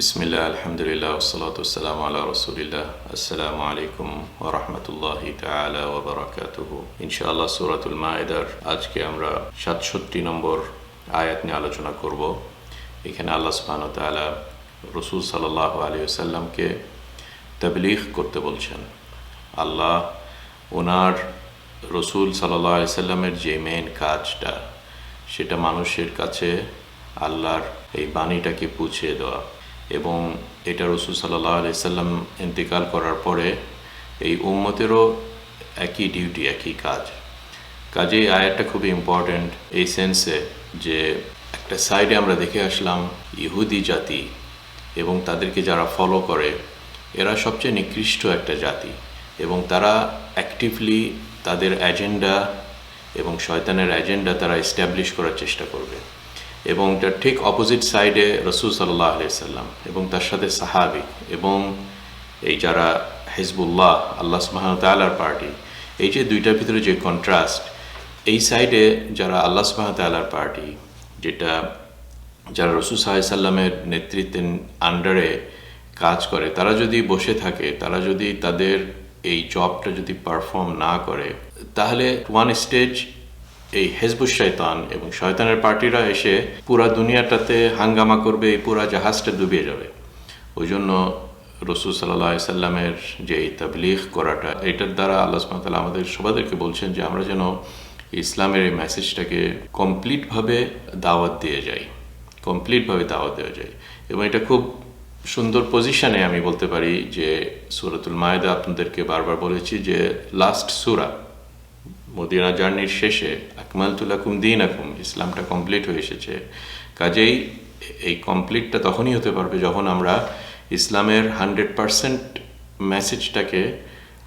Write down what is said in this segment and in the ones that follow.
বিসমিল্লাহ আলহামদুলিল্লাহ ওসলাতাম আল্লাহ রসুলিল্লাহ আসসালামু আলাইকুম ওরহমতুল্লাহ তালা ওবরাকাতুহ ইনশাআল্লাহ সুরাতুল মায়েদার আজকে আমরা সাতষট্টি নম্বর আয়াত নিয়ে আলোচনা করব। এখানে আল্লাহ সুবহান তালা রসুল সাল্লাহ আলী সাল্লামকে তবলিগ করতে বলছেন। আল্লাহ ওনার রসুল সাল্লাহ সাল্লামের যে মেন কাজটা, সেটা মানুষের কাছে আল্লাহর এই বাণীটাকে পুছিয়ে দেওয়া। এবং এটা রসুল সাল্লাহ আলি সাল্লাম ইন্তেকাল করার পরে এই উম্মতেরও একই ডিউটি একই কাজ। কাজেই আয়াতটা খুবই ইম্পর্ট্যান্ট এই সেন্সে যে একটা সাইডে আমরা দেখে আসলাম ইহুদি জাতি এবং তাদেরকে যারা ফলো করে, এরা সবচেয়ে নিকৃষ্ট একটা জাতি এবং তারা অ্যাক্টিভলি তাদের এজেন্ডা এবং শয়তানের এজেন্ডা তারা এস্টাবলিশ করার চেষ্টা করবে। এবং তার ঠিক অপোজিট সাইডে রসুল সাল্লাহ সাল্লাম এবং তার সাথে সাহাবি এবং এই যারা হিজবুল্লাহ, আল্লাহ সুবাহন তাল্লার পার্টি এই যে দুইটার ভিতরে যে কন্ট্রাস্ট এই সাইডে যারা আল্লাহ সুবাহ তাল্লার পার্টি যেটা যারা রসুল সাহা সাল্লামের নেতৃত্বের আন্ডারে কাজ করে, তারা যদি বসে থাকে, তারা যদি তাদের এই জবটা যদি পারফর্ম না করে, তাহলে ওয়ান স্টেজ এই হেজবুস শয়তান এবং শয়তানের পার্টিরা এসে পুরা দুনিয়াটাতে হাঙ্গামা করবে, এই পুরা জাহাজটা ডুবিয়ে যাবে। ওই জন্য রসুল সাল্লাহ সাল্লামের যে এই তাবলিগ করাটা, এটার দ্বারা আল্লাহ সুমতাল্লাহ আমাদের সবাদেরকে বলছেন যে আমরা যেন ইসলামের এই মেসেজটাকে কমপ্লিটভাবে দাওয়াত দিয়ে যাই, কমপ্লিটভাবে দাওয়াত দেওয়া যায়। এবং এটা খুব সুন্দর পজিশনে আমি বলতে পারি যে সুরাতুল মায়েদা আপনাদেরকে বারবার বলেছি যে লাস্ট সুরা মদিনা জার্নির শেষে আকমাল তুলাকুম দিন আকুম ইসলামটা কমপ্লিট হয়ে এসেছে কাজেই এই কমপ্লিটটা তখনই হতে পারবে যখন আমরা ইসলামের হান্ড্রেড পারসেন্ট মেসেজটাকে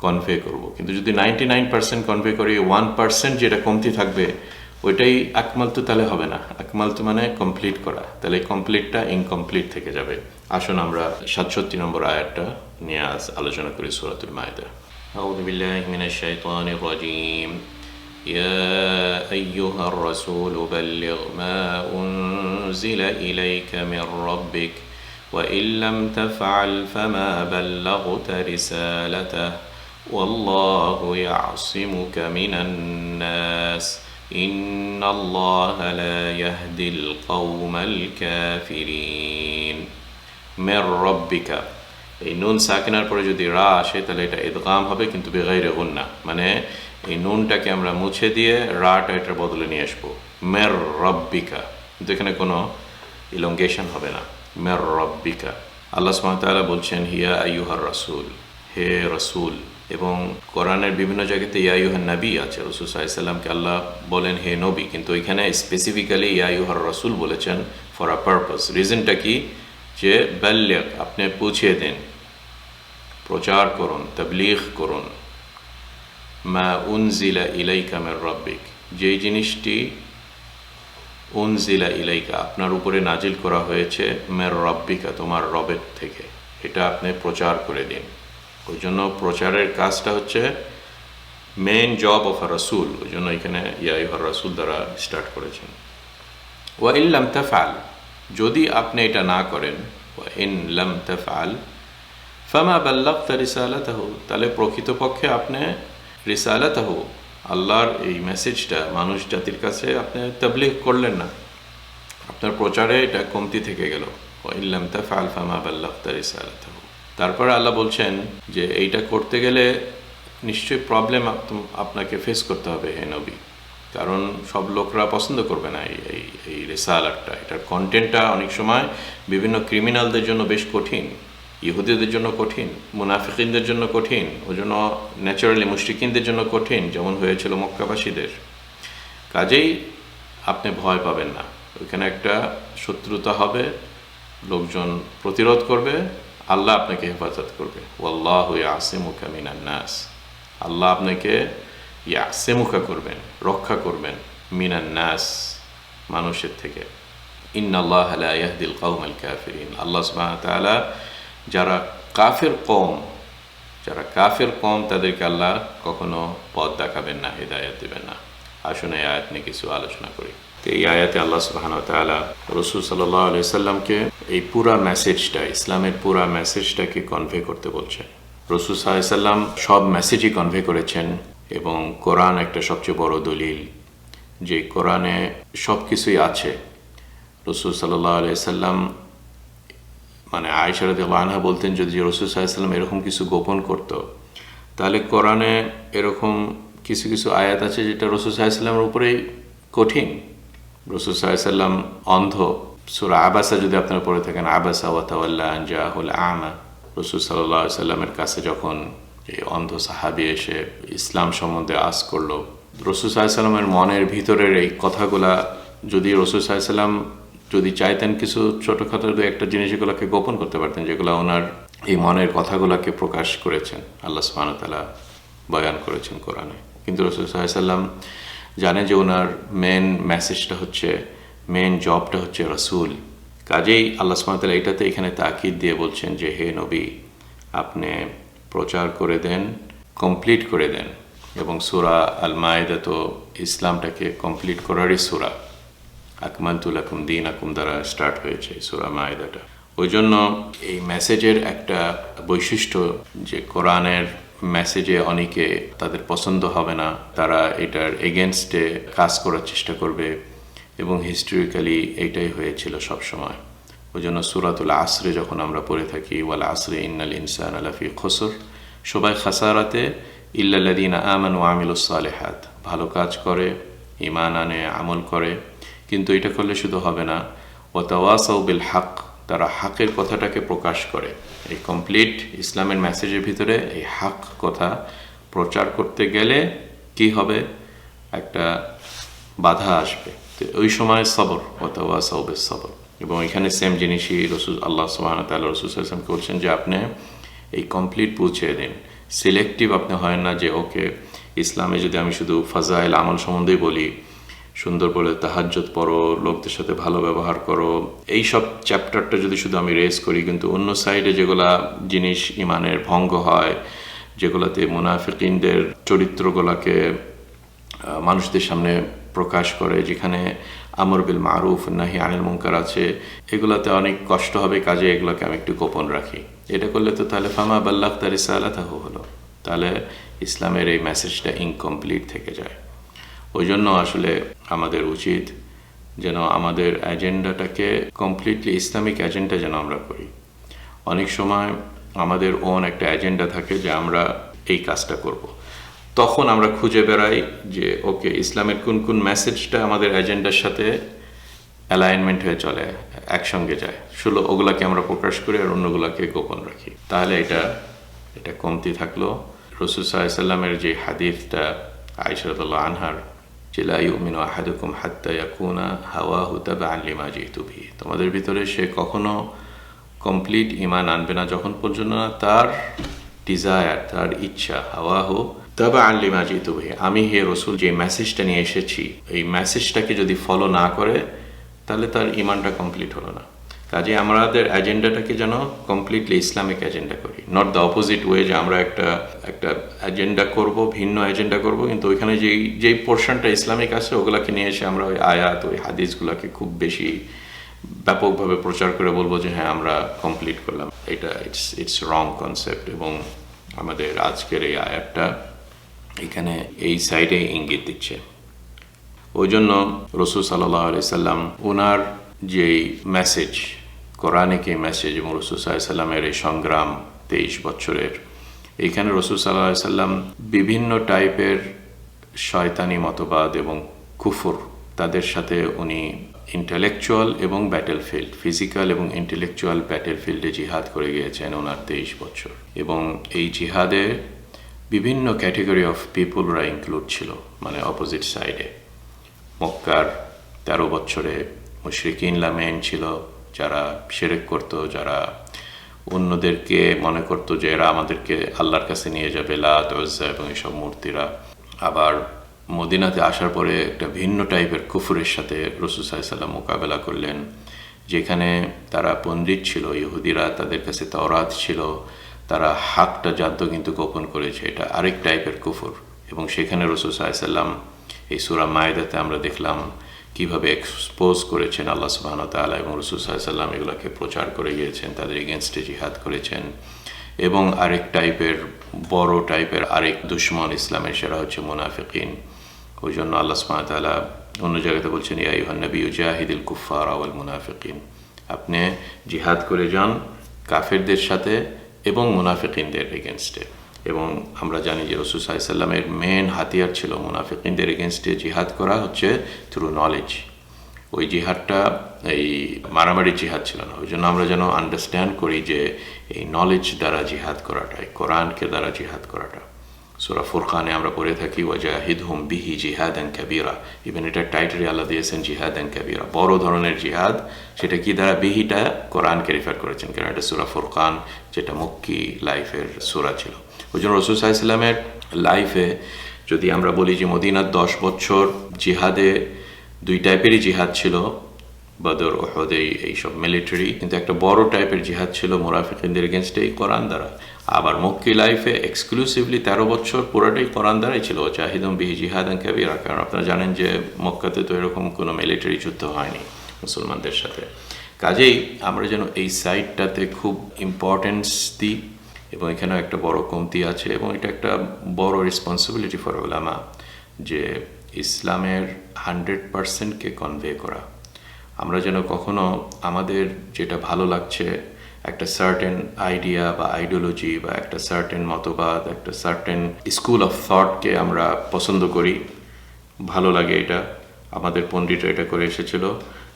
কনভে করব কিন্তু যদি নাইনটি নাইন পার্সেন্ট কনভে করি ওয়ান পার্সেন্ট যেটা কমতি থাকবে ওইটাই আকমাল তো তাহলে হবে না আকমাল তো মানে কমপ্লিট করা তাহলে কমপ্লিটটা ইনকমপ্লিট থেকে যাবে আসুন আমরা সাতষট্টি নম্বর আয়াতটা নিয়ে আজ আলোচনা করি সুরাতুল মায়দা أعوذ بالله من الشيطان الرجيم يا أيها الرسول بلغ ما أنزل إليك من ربك وإن لم تفعل فما بلغت رسالته والله يعصمك من الناس إن الله لا يهدي القوم الكافرين من ربك এই নুন সাকিনার পরে যদি রা আসে তাহলে এটা ইদগাম হবে কিন্তু বেগাইরে গুন্না মানে এই নুনটাকে আমরা মুছে দিয়ে রাটা এটার বদলে নিয়ে আসব। মের রব্বিকা। কিন্তু এখানে কোনো ইলঙ্গেশন হবে না। মের রব্বিকা। আল্লাহ সুমতালা বলছেন, হিয়া আইয়ুহার রাসুল। হে রসুল। এবং কোরআনের বিভিন্ন জায়গাতে ইয়াইহার নবী আছে। রসুল সাল্লামকে আল্লাহ বলেন, হে নবী। কিন্তু এখানে স্পেসিফিক্যালি ইয়াইহার রসুল বলেছেন ফর আ পারপাস রিজনটা কি? যে বাল্যক আপনি পৌঁছিয়ে দিন। প্রচার করুন, তবলিগ করুন। মা উনজিলা ইলাইকা মের রব্বিক। যেই জিনিসটি উনজিলা ইলাইকা আপনার উপরে নাজিল করা হয়েছে মের রব্বিকা, তোমার রবের থেকে, এটা আপনি প্রচার করে দিন। ওই জন্য প্রচারের কাজটা হচ্ছে মেন জব অফ রসুল ওই জন্য এখানে ইয়াইহর রসুল দ্বারা স্টার্ট করেছেন। ওয়া ইল্লাম তাফাল যদি আপনি এটা না করেন, ওয়া ইন লাম তাফাল ফামা বাল্লাফ রিসালাতাহ, তাহলে প্রকৃতপক্ষে আপনি রিসালাতাহ, আল্লাহর এই মেসেজটা মানুষ জাতির কাছে আপনি তবলিগ করলেন না। আপনার প্রচারে এটা কমতি থেকে গেল। ইল্লাম তাফাল ফামা বাল্লাফ রিসালাতাহ। তারপর আল্লাহ বলছেন যে এইটা করতে গেলে নিশ্চয়ই প্রবলেম আপনাকে ফেস করতে হবে হে নবী। কারণ সব লোকরা পছন্দ করবে না এই এই এই রেসালারটা এটার কন্টেন্টটা অনেক সময় বিভিন্ন ক্রিমিনালদের জন্য বেশ কঠিন। ইহুদিদের জন্য কঠিন, মুনাফিকিনদের জন্য কঠিন ওই জন্য ন্যাচারালি মুশরিকিনদের জন্য কঠিন, যেমন হয়েছিল মক্কাবাসীদের। কাজেই আপনি ভয় পাবেন না। ওইখানে একটা শত্রুতা হবে, লোকজন প্রতিরোধ করবে, আল্লাহ আপনাকে হেফাজত করবে। ওয়াল্লাহ আসিমুখা মিনান নাস। আল্লাহ আপনাকে ইয়াসেমুখা করবেন, রক্ষা করবেন মিনান নাস মানুষের থেকে। ইন্নাল্লাহ আলা ইয়াহদিল আল্লাহ সুবহানাহু ওয়া তাআলা যারা কাফের কম যারা কাফের কম তাদেরকে আল্লাহ কখনো পথ দেখাবেন না, হেদায়ত দেবেন না। আসুন এই আয়াত নিয়ে কিছু আলোচনা করি। তো এই আয়াতে আল্লাহ সুবাহান তালা রসুল সাল্লাহ আলি সাল্লামকে এই পুরা মেসেজটা, ইসলামের পুরা মেসেজটাকে কনভে করতে বলছেন। রসুল সাল্লাম সব মেসেজই কনভে করেছেন এবং কোরআন একটা সবচেয়ে বড় দলিল, যে কোরআনে সব কিছুই আছে। রসুল সাল্লাহ আলি সাল্লাম মানে আয়সারদ আনহা বলতেন, যদি রসুল সাল্লাম এরকম কিছু গোপন করত, তাহলে কোরআনে এরকম কিছু কিছু আয়াত আছে যেটা রসুল সাল্লামের উপরেই কঠিন। রসুল সাল্লাম অন্ধ। সুরা আবাসা যদি আপনারা পড়ে থাকেন, আবাসা ওয়াতাওয়াল্লা আনজা হল আমা। রসুল সাল্লাহ সাল্লামের কাছে যখন এই অন্ধ সাহাবি এসে ইসলাম সম্বন্ধে আস করল, রসুল সাল্লামের মনের ভিতরের এই কথাগুলা যদি রসুল সাল্লাম যদি চাইতেন কিছু ছোটোখাটো দু একটা জিনিস এগুলোকে গোপন করতে পারতেন, যেগুলো ওনার এই মনের কথাগুলোকে প্রকাশ করেছেন, আল্লাহ সুবাহতালা বয়ান করেছেন কোরআনে। কিন্তু রসুল সাল্লাম জানে যে ওনার মেন মেসেজটা হচ্ছে মেন জবটা হচ্ছে রসুল। কাজেই আল্লাহ সুবাহতালা এটাতে এখানে তাকিদ দিয়ে বলছেন যে, হে নবী, আপনি প্রচার করে দেন কমপ্লিট করে দেন। এবং সুরা আল মায়েদা তো ইসলামটাকে কমপ্লিট করারই সুরা। আকমান্তুল আকুম দিন আকুম দ্বারা স্টার্ট হয়েছে সুরা মায়েদাটা। ওই জন্য এই মেসেজের একটা বৈশিষ্ট্য যে কোরআনের মেসেজে অনেকে তাদের পছন্দ হবে না, তারা এটার এগেনস্টে কাজ করার চেষ্টা করবে এবং হিস্টোরিক্যালি এইটাই হয়েছিল সবসময়। ওই জন্য সুরাতুল আসরে যখন আমরা পড়ে থাকি, ওয়াল আসরে ইন্নাল ইনসান আলাফি খসর, সবাই খাসারাতে ইল্লাল্লাদিন আমান ও আমিলুসালেহাত ভালো কাজ করে ইমান আনে, আমল করে কিন্তু এটা করলে শুধু হবে না। ও ওয়াতাওয়াসাউ বিল হাক তারা হাকের কথাটাকে প্রকাশ করে। এই কমপ্লিট ইসলামের মেসেজের ভিতরে এই হাক কথা প্রচার করতে গেলে কি হবে? একটা বাধা আসবে। তো ওই সময় সবর, ওয়াতাওয়াসাউ বিল সবর এবং এখানে সেম জিনিসই রসুল, আল্লাহ তাল্লাহ রসুল আসলামকে বলছেন যে আপনি এই কমপ্লিট পৌঁছে দিন। সিলেক্টিভ আপনি হয় না যে, ওকে ইসলামে যদি আমি শুধু ফাজাইল আমল সম্বন্ধেই বলি সুন্দর বলে তাহাজ্জত পড়ো, লোকদের সাথে ভালো ব্যবহার করো। এই সব চ্যাপ্টারটা যদি শুধু আমি রেস করি, কিন্তু অন্য সাইডে যেগুলা জিনিস ইমানের ভঙ্গ হয়, যেগুলাতে মুনাফিকিনদের চরিত্রগুলাকে মানুষদের সামনে প্রকাশ করে, যেখানে আমর বিল মারুফ, নাহি আনিল মুঙ্কার আছে, এগুলাতে অনেক কষ্ট হবে কাজে, এগুলোকে আমি একটু গোপন রাখি। এটা করলে তো তাহলে ফামা বাল্লাহ তার ইসালাতাহ হলো। তাহলে ইসলামের এই মেসেজটা ইনকমপ্লিট থেকে যায়। ওই জন্য আসলে আমাদের উচিত যেন আমাদের এজেন্ডাটাকে কমপ্লিটলি ইসলামিক এজেন্ডা যেন আমরা করি। অনেক সময় আমাদের ওন একটা এজেন্ডা থাকে যে আমরা এই কাজটা করব। তখন আমরা খুঁজে বেড়াই যে ওকে ইসলামের কোন কোন মেসেজটা আমাদের এজেন্ডার সাথে অ্যালাইনমেন্ট হয়ে চলে, একসঙ্গে যায়। শুধু ওগুলাকে আমরা প্রকাশ করি আর অন্যগুলাকে গোপন রাখি। তাহলে এটা এটা কমতি থাকল। রসুল সাল্লামের যে হাদিফটা আইসরতুল্লাহ আনহার যে লাইমিন আহাদুকুম হাত্তা ইয়াকুনা হাওয়া হুতাবা আনলিমা জিতুবি তোমাদের ভিতরে সে কখনো কমপ্লিট ইমান আনবে না যখন পর্যন্ত না তার ডিজায়ার, তার ইচ্ছা হাওয়া হো তবে মাজি জিতুবি আমি হে রসুল, যে মেসেজটা নিয়ে এসেছি, এই মেসেজটাকে যদি ফলো না করে, তাহলে তার ইমানটা কমপ্লিট হলো না। কাজে আমাদের এজেন্ডাটাকে যেন কমপ্লিটলি ইসলামিক এজেন্ডা করি। নট দ্য অপোজিট ওয়ে যে আমরা একটা একটা এজেন্ডা করব, ভিন্ন এজেন্ডা করব, কিন্তু ওইখানে যেই যেই পোর্শনটা ইসলামিক আছে, ওগুলাকে নিয়ে এসে আমরা ওই আয়াত, ওই হাদিসগুলোকে খুব বেশি ব্যাপকভাবে প্রচার করে বলব যে হ্যাঁ আমরা কমপ্লিট করলাম। এটা ইটস ইটস রং কনসেপ্ট এবং আমাদের আজকের এই আয়াতটা এখানে এই সাইডে ইঙ্গিত দিচ্ছে। ওই জন্য রসুল সাল্লাহ আলি সাল্লাম ওনার যেই মেসেজ কোরআনিক এই মেসেজ এবং রসুল সাল্লামের এই সংগ্রাম তেইশ বছরের? এইখানে রসুল সাল্লাহ সাল্লাম বিভিন্ন টাইপের শয়তানি মতবাদ এবং কুফুর তাদের সাথে উনি ইন্টেলেকচুয়াল এবং ব্যাটেল ফিল্ড ফিজিক্যাল এবং ইন্টেলেকচুয়াল ব্যাটেল ফিল্ডে জিহাদ করে গিয়েছেন ওনার তেইশ বছর। এবং এই জিহাদে বিভিন্ন ক্যাটেগরি অফ পিপুলরা ইনক্লুড ছিল মানে অপোজিট সাইডে মক্কার তেরো বছরে মুশরিকিন লামেন ছিল যারা সেরেক করতো, যারা অন্যদেরকে মনে করতো যে এরা আমাদেরকে আল্লাহর কাছে নিয়ে যাবে লাত এবং এইসব মূর্তিরা। আবার মদিনাতে আসার পরে একটা ভিন্ন টাইপের কুফুরের সাথে রসুল সাল্লাম মোকাবেলা করলেন, যেখানে তারা পণ্ডিত ছিল, ইহুদিরা তাদের কাছে তরাত ছিল, তারা হাকটা জাদ্য কিন্তু গোপন করেছে, এটা আরেক টাইপের কুফুর। এবং সেখানে রসুল সাল্লাম এই সুরা মায়দাতে আমরা দেখলাম কীভাবে এক্সপোজ করেছেন আল্লাহ সুবাহন তালা এবং রসুল সাল্লাম এগুলোকে প্রচার করে গিয়েছেন, তাদের এগেনস্টে জিহাদ করেছেন এবং আরেক টাইপের, বড় টাইপের আরেক দুশ্মন ইসলামের সেরা হচ্ছে মুনাফিকিন। ওই জন্য আল্লাহ সুবাহ তালা অন্য জায়গাতে বলছেন ইয়াইহান্নবী জাহিদুল কুফার আওয়াল মুনাফিকিন। আপনি জিহাদ করে যান কাফেরদের সাথে এবং মুনাফিকিনদের এগেনস্টে এবং আমরা জানি যে রসুল সাল্লামের মেন হাতিয়ার ছিল মুনাফিকিনদের এগেনস্টে জিহাদ করা হচ্ছে থ্রু নলেজ ওই জিহাদটা, এই মারামারি জিহাদ ছিল না। ওই জন্য আমরা যেন আন্ডারস্ট্যান্ড করি যে এই নলেজ দ্বারা জিহাদ করাটাই কোরআনকে দ্বারা জিহাদ করাটা। সুরা ফুরকানে আমরা পড়ে থাকি ওয়াজাহিদ হুম বিহি জিহাদ অ্যান্ড কাবিরা। ইভেন এটা টাইটেলে আল্লাহ দিয়েছেন জিহাদ অ্যান্ড কাবিরা। বড় ধরনের জিহাদ, সেটা কি দ্বারা বিহিটা কোরআনকে রেফার করেছেন কারণ এটা সুরা ফুরকান, যেটা মুক্কি লাইফের সুরা ছিল। ওই জন্য রসুল সাহিসাল্লামের লাইফে যদি আমরা বলি যে মদিনার দশ বছর জিহাদে দুই টাইপেরই জিহাদ ছিল, বদর ওহদ এই এইসব মিলিটারি কিন্তু একটা বড় টাইপের জিহাদ ছিল মুরাফিকিনদের এগেনস্টে এই কোরআন দ্বারা। আবার মক্কি লাইফে এক্সক্লুসিভলি তেরো বছর পুরোটাই কোরআন দ্বারাই ছিল। চাহিদম বিহি জিহাদ কাবিরা। কারণ আপনারা জানেন যে মক্কাতে তো এরকম কোনো মিলিটারি যুদ্ধ হয়নি মুসলমানদের সাথে। কাজেই আমরা যেন এই সাইডটাতে খুব ইম্পর্টেন্স দিই। এবং এখানেও একটা বড় কমতি আছে এবং এটা একটা বড় রেসপন্সিবিলিটি ফর ওলামা যে ইসলামের হান্ড্রেড পারসেন্টকে কনভে করা। আমরা যেন কখনো আমাদের যেটা ভালো লাগছে, একটা সার্টেন আইডিয়া বা আইডিওলজি বা একটা সার্টেন মতবাদ, একটা সার্টেন স্কুল অফ থটকে আমরা পছন্দ করি, ভালো লাগে এটা, আমাদের পণ্ডিত এটা করে এসেছিল।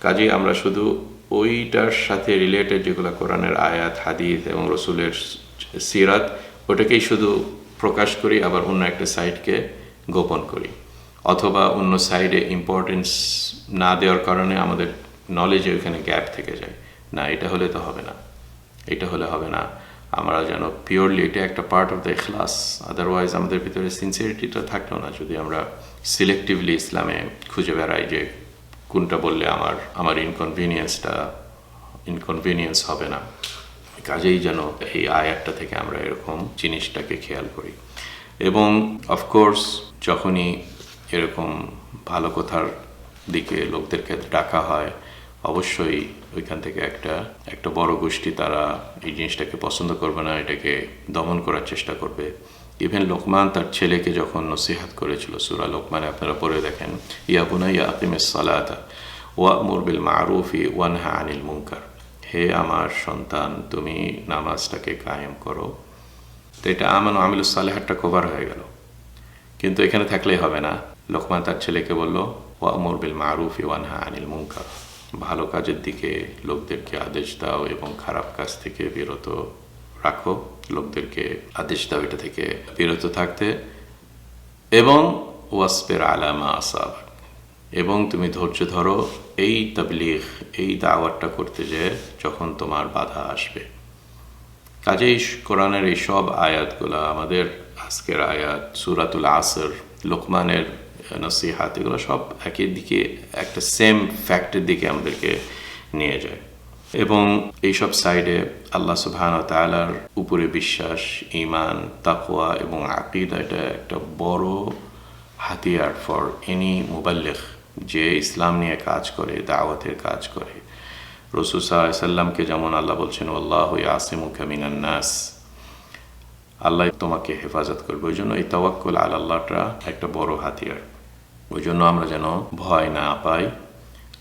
কাজেই আমরা শুধু ওইটার সাথে রিলেটেড যেগুলো কোরআনের আয়াত, হাদিস এবং রসুলের সিরাত, ওটাকেই শুধু প্রকাশ করি, আবার অন্য একটা সাইডকে গোপন করি। অথবা অন্য সাইডে ইম্পর্টেন্স না দেওয়ার কারণে আমাদের নলেজে ওইখানে গ্যাপ থেকে যায়। না, এটা হলে তো হবে না। এটা হলে হবে না। আমরা যেন পিওরলি এটা একটা পার্ট অফ দ্য এখলাস আদারওয়াইজ আমাদের ভিতরে সিনসিয়ারিটিটা থাকল না। যদি আমরা সিলেক্টিভলি ইসলামে খুঁজে বেড়াই যে কোনটা বললে আমার আমার ইনকনভিনিয়েন্সটা ইনকনভিনিয়েন্স হবে না। কাজেই যেন এই আয়াতটা থেকে আমরা এরকম জিনিসটাকে খেয়াল করি। এবং অফকোর্স যখনই এরকম ভালো কথার দিকে লোকদেরকে ডাকা হয়, অবশ্যই ওইখান থেকে একটা একটা বড় গোষ্ঠী তারা এই জিনিসটাকে পছন্দ করবে না, এটাকে দমন করার চেষ্টা করবে। ইভেন লোকমান তার ছেলেকে যখন নসিহাত করেছিল, সুরা লোকমানে আপনারা পড়ে দেখেন ইয়াবুনা ইয়া আকিমের সালাতা, ওয়া মুরবিল মারুফি ওয়ানহা আনিল মুঙ্কার হে আমার সন্তান, তুমি নামাজটাকে কায়েম করো। তো এটা আমান আমিলুস সালেহারটা কভার হয়ে গেল। কিন্তু এখানে থাকলেই হবে না। লোকমান তার ছেলেকে বলল ওয়া মুরবিল মারুফি ওয়ানহা আনিল মুঙ্কার ভালো কাজের দিকে লোকদেরকে আদেশ দাও এবং খারাপ কাজ থেকে বিরত রাখো। লোকদেরকে আদেশ দাও এটা থেকে বিরত থাকতে। এবং ওয়াসপের আলামা আসাব এবং তুমি ধৈর্য ধরো, এই তাবলিগ, এই দাওয়াতটা করতে যে যখন তোমার বাধা আসবে। কাজেই কোরআনের এই সব আয়াতগুলো, আমাদের আজকের আয়াত, সুরাতুল আসর, লোকমানের নসিহাত, এগুলো সব একই দিকে, একটা সেম ফ্যাক্টের দিকে আমাদেরকে নিয়ে যায়। এবং এইসব সাইডে আল্লাহ সুবহান তালার উপরে বিশ্বাস ইমান তাকোয়া এবং আকিদা, এটা একটা বড় হাতিয়ার ফর এনি মোবাল্লেখ। যে ইসলাম নিয়ে কাজ করে, দাওয়াতের কাজ করে। রসুল সাল্লামকে যেমন আল্লাহ বলছেন আল্লাহ আসিমুখা মিনান্নাস আল্লাহ তোমাকে হেফাজত করবে। ওই জন্য এই তওয়াক্কুল আল আল্লাহটা একটা বড় হাতিয়ার। ওই জন্য আমরা যেন ভয় না পাই,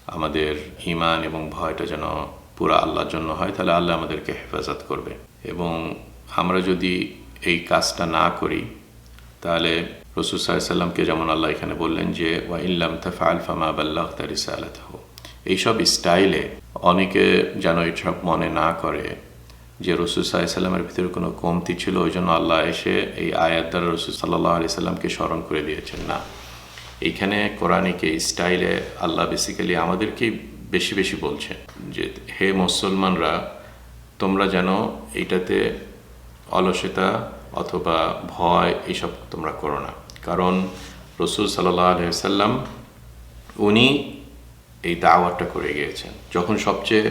আমাদের ইমান এবং ভয়টা যেন পুরা আল্লাহর জন্য হয়, তাহলে আল্লাহ আমাদেরকে হেফাজত করবে। এবং আমরা যদি এই কাজটা না করি তাহলে রসুল সাল্লামকে যেমন আল্লাহ এখানে বললেন যে, ওয়া ইল্লাম তাফাল ফামা বাল্লাহ তারিসা আলাহ এইসব স্টাইলে অনেকে যেন এইসব মনে না করে যে, রসুল সাল্লামের ভিতরে কোনো কমতি ছিল ওই জন্য আল্লাহ এসে এই আয়াত দ্বারা রসুল সাল্লাহ আলি সাল্লামকে স্মরণ করে দিয়েছেন। না এইখানে কোরআনিকে স্টাইলে আল্লাহ বেসিক্যালি আমাদেরকেই বেশি বেশি বলছেন যে, হে মুসলমানরা, তোমরা যেন এইটাতে অলসতা অথবা ভয় এইসব তোমরা করো না। কারণ রসুল সাল্লাহ আলহাম উনি এই দাওয়াতটা করে গিয়েছেন। যখন সবচেয়ে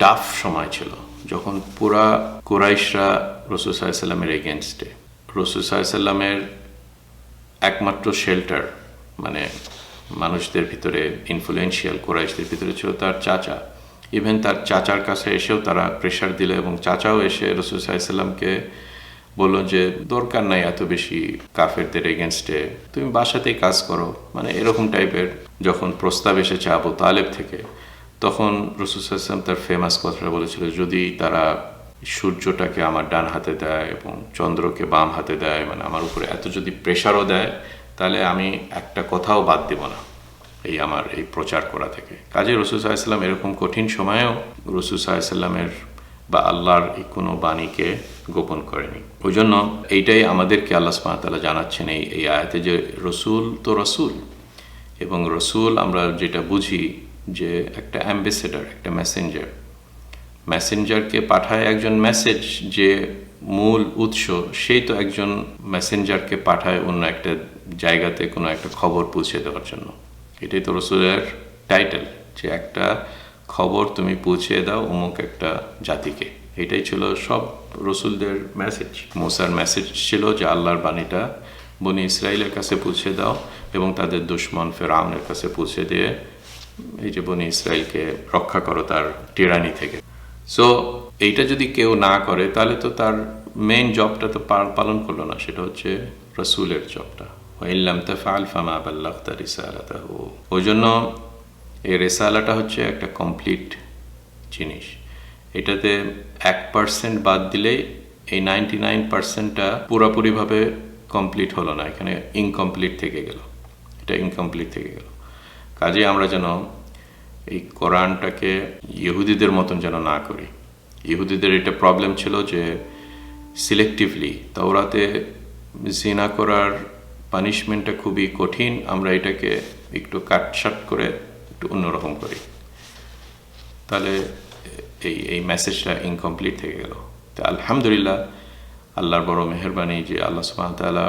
টাফ সময় ছিল, যখন পুরা কুরাইশরা রসুল সাল্লামের এগেনস্টে রসুল সাল্লামের একমাত্র শেল্টার মানে মানুষদের ভিতরে ইনফ্লুয়েন্সিয়াল কোরাইশদের ভিতরে ছিল তার চাচা। ইভেন তার চাচার কাছে এসেও তারা প্রেশার দিল এবং চাচাও এসে রসুল সাল্লামকে বলল যে, দরকার নাই এত বেশি কাফেরদের এগেনস্টে তুমি বাসাতেই কাজ করো। মানে এরকম টাইপের যখন প্রস্তাব এসেছে আবু তালেব থেকে, তখন রসুল সাল্লাম তার ফেমাস কথাটা বলেছিল, যদি তারা সূর্যটাকে আমার ডান হাতে দেয় এবং চন্দ্রকে বাম হাতে দেয় মানে আমার উপরে এত যদি প্রেশারও দেয়, তাহলে আমি একটা কথাও বাদ দেব না। এই আমার এই প্রচার করা থেকে। কাজে রসুল সাল্লাম এরকম কঠিন সময়েও রসুল সাল্লামের বা আল্লাহর কোনো বাণীকে গোপন করেনি। ওই জন্য এইটাই আমাদেরকে আল্লাহ সুমাতালা জানাচ্ছেন এই এই আয়াতে যে রসুল তো রসুল। এবং রসুল আমরা যেটা বুঝি যে একটা অ্যাম্বাসেডার, একটা মেসেঞ্জার। মেসেঞ্জারকে পাঠায় একজন মেসেজ যে মূল উৎস, সেই তো একজন মেসেঞ্জারকে পাঠায় অন্য একটা জায়গাতে কোনো একটা খবর পৌঁছে দেওয়ার জন্য। এটাই তো রসুলের টাইটেল যে একটা খবর তুমি পৌঁছে দাও অমুক একটা জাতিকে। এটাই ছিল সব রসুলদের মেসেজ মোসার মেসেজ ছিল যে আল্লাহর বাণীটা বনি ইসরায়েলের কাছে পৌঁছে দাও এবং তাদের দুশ্মন ফেরাউনের কাছে পৌঁছে দিয়ে এই যে বনি ইসরায়েলকে রক্ষা করো তার টিরানি থেকে। সো এইটা যদি কেউ না করে, তাহলে তো তার মেইন জবটা তো পালন করল না, সেটা হচ্ছে রসুলের জবটা ওই জন্য এই রেসালাটা হচ্ছে একটা কমপ্লিট জিনিস। এটাতে এক পার্সেন্ট বাদ দিলেই এই নাইনটি নাইন পার্সেন্টটা পুরোপুরিভাবে কমপ্লিট হলো না, এখানে ইনকমপ্লিট থেকে গেল। এটা ইনকমপ্লিট থেকে গেল। কাজে আমরা যেন এই কোরআনটাকে ইহুদিদের মতন যেন না করি। ইহুদিদের এটা প্রবলেম ছিল যে সিলেক্টিভলি তাওরাতে জিনা করার পানিশমেন্টটা খুবই কঠিন, আমরা এটাকে একটু কাটসাট করে একটু অন্যরকম করি। তাহলে এই এই মেসেজটা ইনকমপ্লিট থেকে গেল। তো আলহামদুলিল্লাহ, আল্লাহর বড় মেহরবানি যে আল্লাহ সুবাহতালা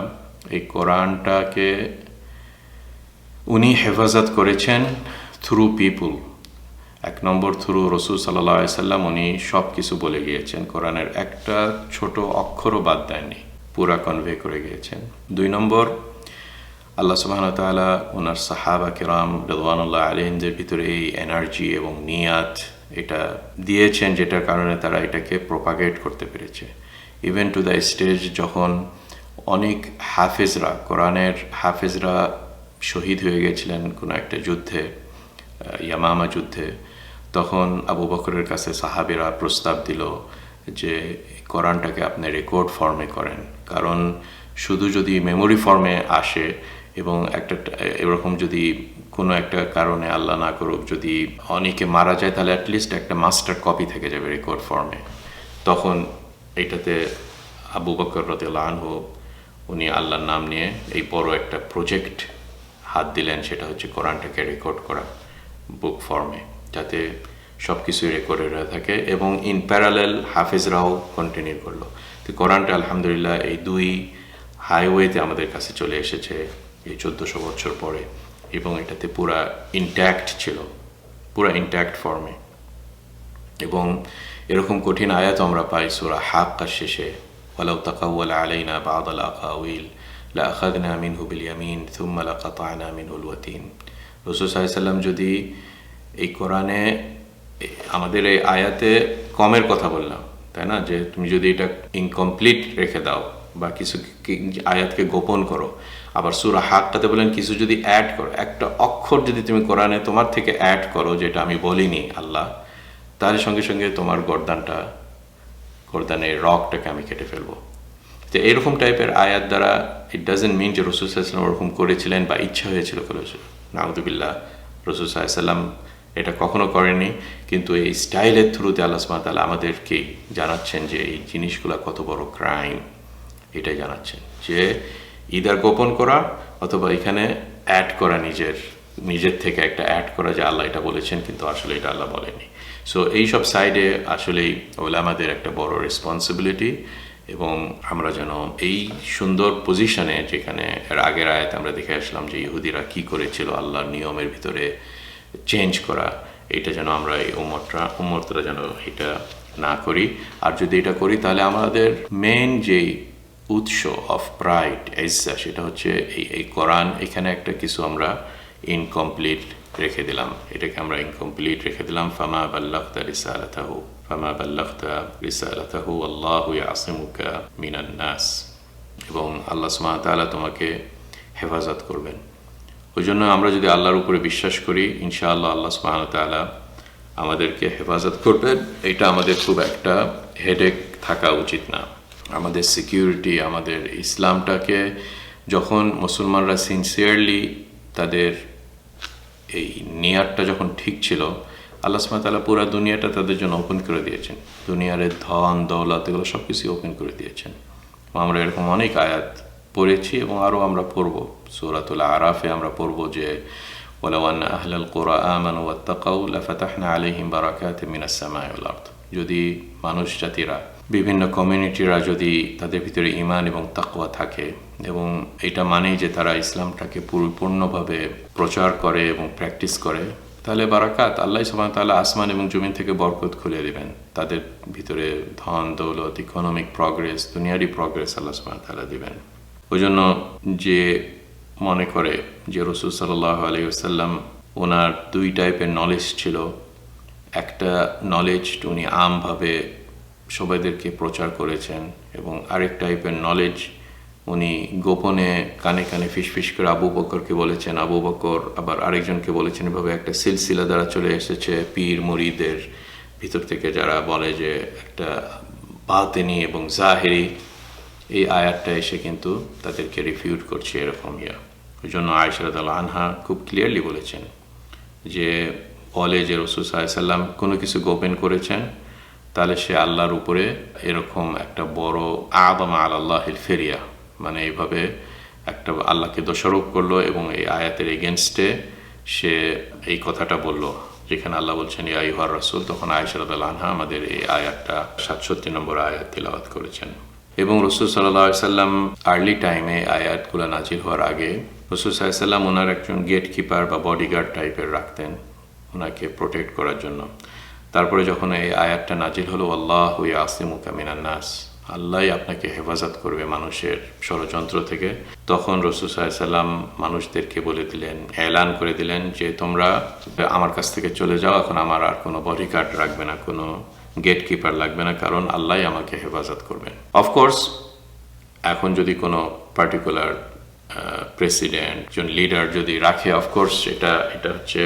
এই কোরআনটাকে উনি হেফাজত করেছেন থ্রু পিপুল এক নম্বর থ্রু রসুল সাল্লাহ সাল্লাম উনি সব কিছু বলে গিয়েছেন। কোরআনের একটা ছোট অক্ষরও বাদ দেয়নি পুরা কনভে করে গিয়েছেন। দুই নম্বর আল্লাহ সুবাহন তালা ওনার সাহাবা কিরাম রেদওয়ানুল্লাহ আলহিনদের ভিতরে এই এনার্জি এবং নিয়াত এটা দিয়েছেন, যেটার কারণে তারা এটাকে প্রপাগেট করতে পেরেছে। ইভেন টু দ্য স্টেজ যখন অনেক হাফেজরা, কোরআনের হাফেজরা শহীদ হয়ে গেছিলেন কোনো একটা যুদ্ধে ইয়ামামা যুদ্ধে, তখন আবু বকরের কাছে সাহাবেরা প্রস্তাব দিল যে কোরআনটাকে আপনি রেকর্ড ফর্মে করেন। কারণ শুধু যদি মেমোরি ফর্মে আসে এবং একটা, এরকম যদি কোনো একটা কারণে আল্লাহ না করুক, যদি অনেকে মারা যায়, তাহলে অ্যাটলিস্ট একটা মাস্টার কপি থেকে যাবে রেকর্ড ফর্মে তখন এটাতে আবু বকর রতেলা আনহু, উনি আল্লাহর নাম নিয়ে এই বড় একটা প্রজেক্ট হাত দিলেন, সেটা হচ্ছে কোরআনটাকে রেকর্ড করা বুক ফর্মে যাতে সব কিছুই রেকর্ডেড হয়ে থাকে এবং ইন প্যারালেল হাফেজরাও কন্টিনিউ করল। তো কোরআনটা আলহামদুলিল্লাহ এই দুই হাইওয়েতে আমাদের কাছে চলে এসেছে। এই চোদ্দোশো বছর পরে এবং এটাতে পুরা ইনট্যাক্ট ছিল, পুরা ইনট্যাক্ট ফর্মে এবং এরকম কঠিন আয়াত আমরা পাই সুরা হাক্কার শেষে, ওয়ালাউ তাকাউয়াল আলাইনা বাদাল আকাউইল, লা আখাদনা মিনহু বিল ইয়ামিন থুম্মা লাকাতানা মিনহুল ওয়াতিন। রসুল সাল্লাম যদি এই কোরআনে আমাদের এই আয়াতে কমের কথা বললাম, তাই না? যে তুমি যদি এটা ইনকমপ্লিট রেখে দাও বা কিছু আয়াতকে গোপন করো আবার সুরা হাক্কাতে বলেন, কিছু যদি অ্যাড করো, একটা অক্ষর যদি তুমি কোরআনে তোমার থেকে অ্যাড করো, যেটা আমি বলিনি, আল্লাহ, তার সঙ্গে সঙ্গে তোমার গরদানটা, গরদানের রকটাকে আমি কেটে ফেলব। তো এরকম টাইপের আয়াত দ্বারা ইট ডাজেন্ট মিন যে রসুল সাল্লাম ওরকম করেছিলেন বা ইচ্ছা হয়েছিল করেছিল নাহদুবিল্লাহ রসুল সাল্লাম এটা কখনো করেনি কিন্তু এই স্টাইলের থ্রুতে আল্লাহ তালা আমাদেরকে জানাচ্ছেন যে এই জিনিসগুলো কত বড় ক্রাইম এটাই জানাচ্ছেন যে ইদার গোপন করা অথবা এখানে অ্যাড করা নিজের নিজের থেকে একটা অ্যাড করা যে আল্লাহ এটা বলেছেন, কিন্তু আসলে এটা আল্লাহ বলেনি সো এইসব সাইডে আসলেই আমাদের একটা বড় রেসপন্সিবিলিটি এবং আমরা যেন এই সুন্দর পজিশনে যেখানে এর আগের আয়াতে আমরা দেখে আসলাম যে ইহুদিরা কি করেছিল, আল্লাহর নিয়মের ভিতরে চেঞ্জ করা, এটা যেন আমরা এই উমরটা উমরতরা যেন এটা না করি। আর যদি এটা করি, তাহলে আমাদের মেন যেই উৎস অফ প্রাইড এজা সেটা হচ্ছে এই এই কোরআন এখানে একটা কিছু আমরা ইনকমপ্লিট রেখে দিলাম। এটাকে আমরা ইনকমপ্লিট রেখে দিলাম। ফামা বাল্লাখতা রিসালাতাহু, ফামা বাল্লাখতা রিসালাতাহু, আল্লাহু ইয়াসিমুকা মিনান নাস। এবং আল্লাহ তাআলা তোমাকে হেফাজত করবেন। ওই জন্য আমরা যদি আল্লাহর উপরে বিশ্বাস করি, ইনশাআল্লাহ আল্লাহ তাআলা আমাদেরকে হেফাজত করবেন। এটা আমাদের খুব একটা হেডেক থাকা উচিত না। আমাদের সিকিউরিটি আমাদের ইসলামটাকে যখন মুসলমানরা সিনসিয়ারলি তাদের এই নেয়ারটা যখন ঠিক ছিল, আল্লাহ সুমাতালা পুরো দুনিয়াটা তাদের জন্য ওপেন করে দিয়েছেন। দুনিয়ার ধন, দৌলত এগুলো সব কিছুই ওপেন করে দিয়েছেন। আমরা এরকম অনেক আয়াত পড়েছি এবং আরও আমরা পড়ব। সুরাতুল আরাফে আমরা পড়ব যে ওলাওয়ান আহলাল কোরআ আমান ওয়াত্তাকাউ, লাফাতাহনা আলহিম বারাকাত মিনাসামায় আর্থ যদি মানুষ জাতিরা, বিভিন্ন কমিউনিটিরা যদি তাদের ভিতরে ইমান এবং তাকুয়া থাকে এবং এটা মানেই যে তারা ইসলামটাকে পরিপূর্ণভাবে প্রচার করে এবং প্র্যাকটিস করে, তাহলে বারাকাত আল্লাহ সুবহানাহু তাআলা আসমান এবং জমিন থেকে বরকত খুলে দিবেন। তাদের ভিতরে ধন, দৌলত ইকোনমিক প্রগ্রেস দুনিয়ারই প্রগ্রেস আল্লাহ সুবহানাহু তাআলা দিবেন। ওই জন্য যে মনে করে যে রসুল সাল্লাহ আলাইসাল্লাম ওনার দুই টাইপের নলেজ ছিল একটা নলেজ উনি আমভাবে সবাইদেরকে প্রচার করেছেন এবং আরেক টাইপের নলেজ উনি গোপনে কানে কানে ফিসফিস করে আবু বকরকে বলেছেন। আবু বকর আবার আরেকজনকে বলেছেন, এভাবে একটা সিলসিলা দ্বারা চলে এসেছে পীর মুরিদের ভিতর থেকে, যারা বলে যে একটা বাতেনি এবং জাহেরি। এই আয়াতটা এসে কিন্তু তাদেরকে রিফিউট করছে এরকম ইয়া। ওই জন্য আয়সরাদ আনহা খুব ক্লিয়ারলি বলেছেন যে বলে যে রসুল সাল্লাম কোনো কিছু গোপেন করেছেন, তাহলে সে আল্লাহর উপরে এরকম একটা বড় আদম আল আল্লাহিল ফেরিয়া মানে এইভাবে একটা আল্লাহকে দোষারোপ করল এবং এই আয়াতের এগেনস্টে সে এই কথাটা বলল, যেখানে আল্লাহ বলছেন, ইয়া ইহার রসুল তখন আয়সরাদ আনহা আমাদের এই আয়াতটা সাতষট্টি নম্বর আয়াত তিলাবাত করেছেন। এবং রসুল সাল্লাহ সাল্লাম আর্লি টাইমে আয়াতগুলো নাজিল হওয়ার আগে রসুল সাল্লাম ওনার একজন গেট কিপার বা বডিগার্ড টাইপের রাখতেন। ওনাকে প্রোটেক্ট করার জন্য। তারপরে যখন এই আয়াতটা নাজিল হলো, আল্লাহ হুই আসিমুকা মিনান্নাস আল্লাহ আপনাকে হেফাজত করবে মানুষের ষড়যন্ত্র থেকে। তখন রসুল সাল্লাম মানুষদেরকে বলে দিলেন, এলান করে দিলেন যে, তোমরা আমার কাছ থেকে চলে যাও, এখন আমার আর কোনো বডিগার্ড রাখবে না, কোনো গেট কিপার লাগবে না, কারণ আল্লাহ আমাকে হেফাজত করবেন। অফকোর্স এখন যদি কোনো পার্টিকুলার প্রেসিডেন্ট একজন লিডার যদি রাখে অফকোর্স এটা এটা হচ্ছে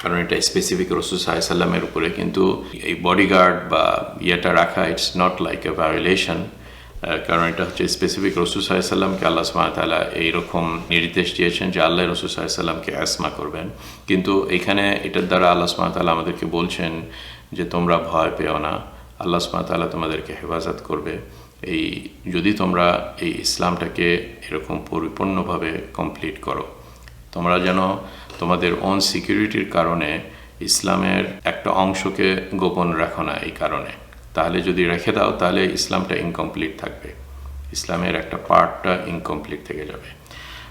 কারণ এটা স্পেসিফিক রসুল সাল্লামের উপরে, কিন্তু এই বডিগার্ড বা ইয়েটা রাখা it's not like a violation কারণ এটা হচ্ছে স্পেসিফিক রসুল সাল্লামকে আল্লাহ সুমাতালা এইরকম নির্দেশ দিয়েছেন যে আল্লাহ রসুল সাল্লামকে অ্যাসমা করবেন। কিন্তু এখানে এটার দ্বারা আল্লাহ সুমাতালা আমাদেরকে বলছেন যে তোমরা ভয় পেও না, আল্লাহ সুমাতালা তোমাদেরকে হেফাজত করবে। এই যদি তোমরা এই ইসলামটাকে এরকম পরিপূর্ণভাবে কমপ্লিট করো। তোমরা যেন তোমাদের অন সিকিউরিটির কারণে ইসলামের একটা অংশকে গোপন রাখো না এই কারণে। তাহলে যদি রেখে দাও, তাহলে ইসলামটা ইনকমপ্লিট থাকবে। ইসলামের একটা পার্টটা ইনকমপ্লিট থেকে যাবে।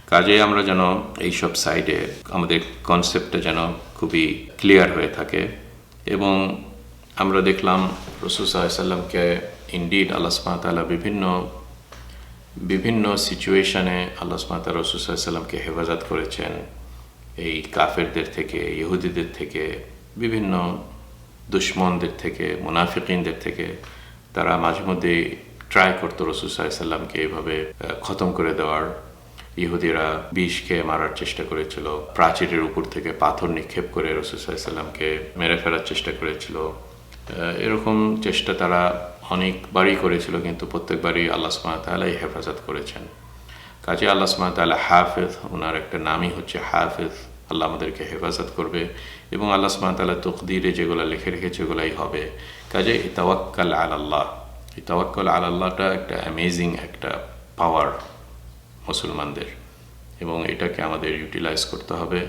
কাজে আমরা যেন এইসব সাইডে আমাদের কনসেপ্টটা যেন খুবই ক্লিয়ার হয়ে থাকে এবং আমরা দেখলাম রসুল সাল্লামকে ইন্ডিড আল্লাহ সুমাতালা বিভিন্ন বিভিন্ন সিচুয়েশনে আল্লাহ সুমাতা রসুলসাল্লামকে হেফাজত করেছেন। এই কাফেরদের থেকে, ইহুদিদের থেকে, বিভিন্ন দুশ্মনদের থেকে, মুনাফিকিনদের থেকে তারা মাঝে মধ্যে ট্রাই করতো রসুল সাল্লামকে এইভাবে খতম করে দেওয়ার। ইহুদিরা বিষ খেয়ে মারার চেষ্টা করেছিল, প্রাচীরের উপর থেকে পাথর নিক্ষেপ করে রসুল সাল্লামকে মেরে ফেলার চেষ্টা করেছিল। এরকম চেষ্টা তারা অনেকবারই করেছিল, কিন্তু প্রত্যেকবারই আল্লাহ সুমাতালাই হেফাজত করেছেন। কাজে আল্লাহ সুমাতাল্লাহ হাফেজ ওনার একটা নামই হচ্ছে হাফেজ। আল্লাহ আমাদেরকে হেফাজত করবে এবং আল্লাহ সুমাতাল্লাহ তকদিরে যেগুলো লিখে রেখেছে ওগুলাই হবে। কাজে এই তাওয়াক্কাল আল্লাহ এই তাওয়াক্কাল আল্লাহটা একটা অ্যামেজিং একটা পাওয়ার মুসলমানদের এবং এটাকে আমাদের ইউটিলাইজ করতে হবে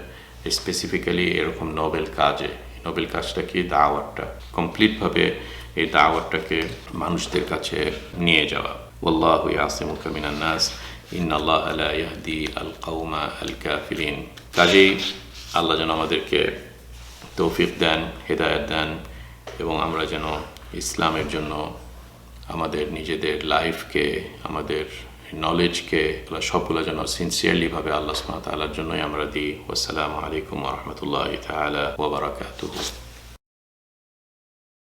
স্পেসিফিক্যালি এরকম নোবেল কাজে। নোবেল কাজটা কি? দাওয়াতটা। কমপ্লিটভাবে এই দাওয়াতটাকে মানুষদের কাছে নিয়ে যাওয়া। ওল্লাহ আসিমুকা মিনান্নাস ইন্নাল্লাহ আলা ইয়াহদি আল কৌমা আল কাফিরিন। কাজেই আল্লাহ যেন আমাদেরকে তৌফিক দেন, হেদায়ত দেন এবং আমরা যেন ইসলামের জন্য আমাদের নিজেদের লাইফকে, আমাদের নলেজকে সবগুলো যেন সিনসিয়ারলিভাবে আল্লাহ সুমাতালার জন্যই আমরা দিই। ওসালামু আলাইকুম রহমতুল্লাহ তালা ওবরাকাতুহ